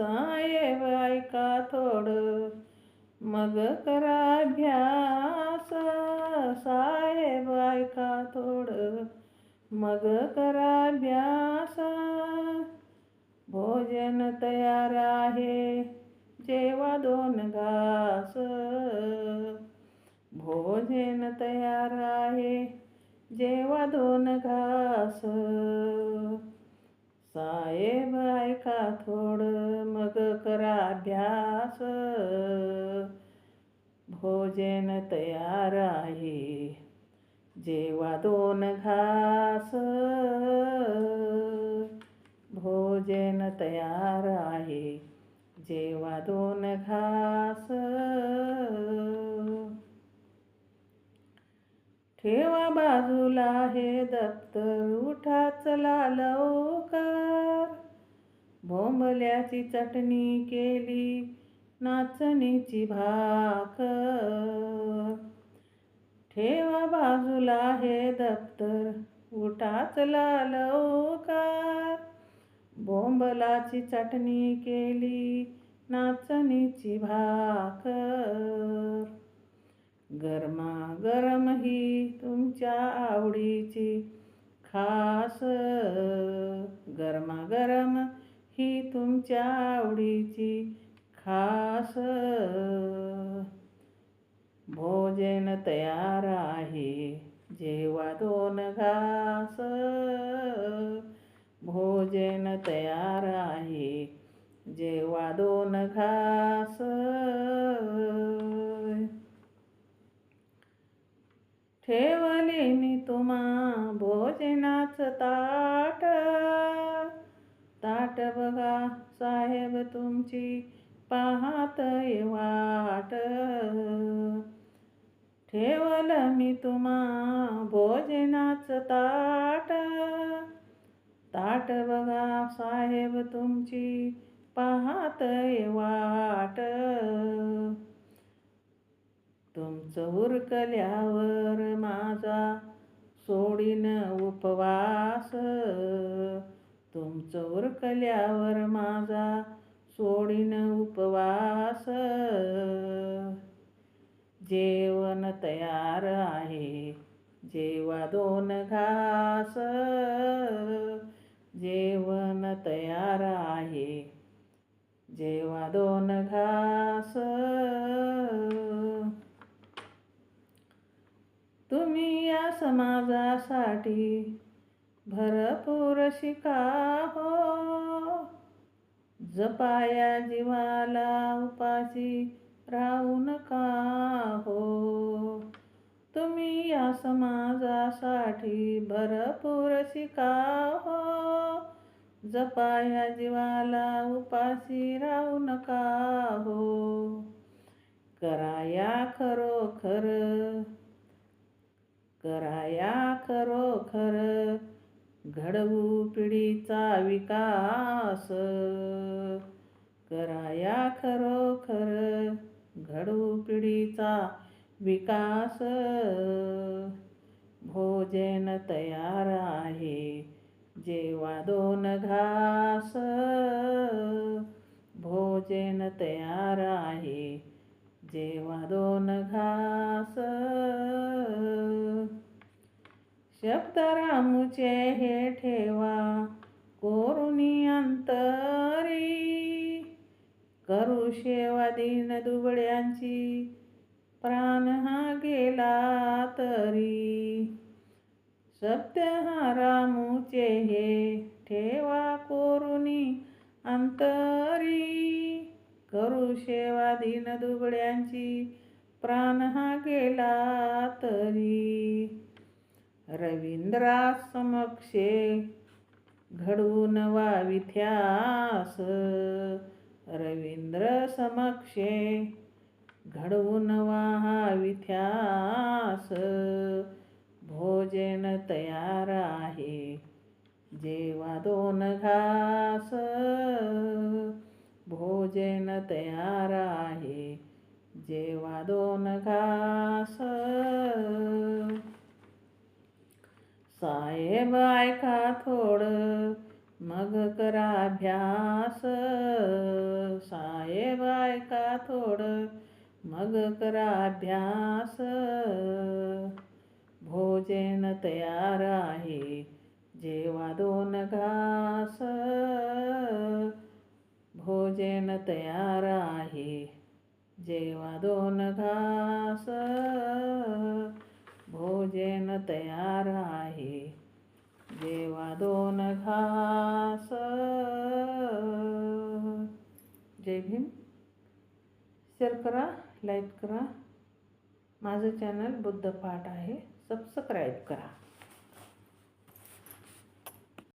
साहेब ऐका थोडं. मग करा अभ्यास. साहेब ऐका थोडं. मग करा अभ्यास. भोजन तयार आहे. जेवा दोन घास. भोजन तयार आहे. जेवा दोन घास. साहेब ऐका थोडं मग करा अभ्यास. भोजन तयार आहे जेवा दोन घास. भोजन तयार आहे जेवा दोन घास. ठेवा बाजूला हे दप्तर उठा चला लवकर भोंबल्याची चटणी केली नाचणीची भाकर. ठेवा बाजूला हे दप्तर उठाच चला लवकर बोंबलाची चटणी केली नाचणीची भाकर. तुमच्या आवडीची खास भोजन तयार आहे. जेवा दोन घास भोजन तयार आहे. जेवा दोन घास ठेवले मी तुम्हा भोजनाचं ताट. ताट बघा. साहेब तुमची पाहत वाट. ठेवलं मी तुम्हा भोजनाचं ताट. ताट बघा साहेब तुमची पाहत वाट. तुमचं उरकल्यावर माझा सोडीन उपवास. तुमचं माझा सोडीन उपवास. जेवण तयार आहे जेवा दोन घास. जेवण तयार आहे जेवा दोन घास. तुम्ही या समाजासाठी भरपूर शिका हो. जपाया जीवाला उपाशी राहू नका हो. तुम्ही या समाजासाठी भरपूर शिका हो. जपाया जीवाला उपाशी राहू नका हो. कराया खरोखर कराया खरोखर. घडवू पिढीचा विकास. कराया खरोखर घडवू पिढीचा विकास. भोजन तयार आहे जेवा दोन घास. भोजन तयार आहे जेवा दोन घास. शब्द रामूचे हे ठेवा कोरुणी अंतरी. करू शेवा दिन दुबड्यांची प्राण हा गेला तरी. सत्य हा रामूचे हे ठेवा कोरुणी अंतरी. करू शेवा दिन दुबड्यांची प्राण हा गेला तरी. रवींद्रा समक्षे घडून वाविथ्यास रवींद्र समक्षे घडवून वाहाविथ्यास भोजन तयार आहे जेवा दोन घास. भोजन तयार आहे जेवा दोन घास. साहेब ऐका थोडं. मग करा अभ्यास. साहेब ऐका थोडं. मग करा अभ्यास. भोजन तयार आहे. जेवा दोन घास. भोजन तयार आहे. जेवा दोन घास. जेन तयार आहे. जेवा दोन घास. जय भीम. शेअर करा लाईक करा. माझं चॅनल बुद्ध पाठ आहे. सबस्क्राईब करा.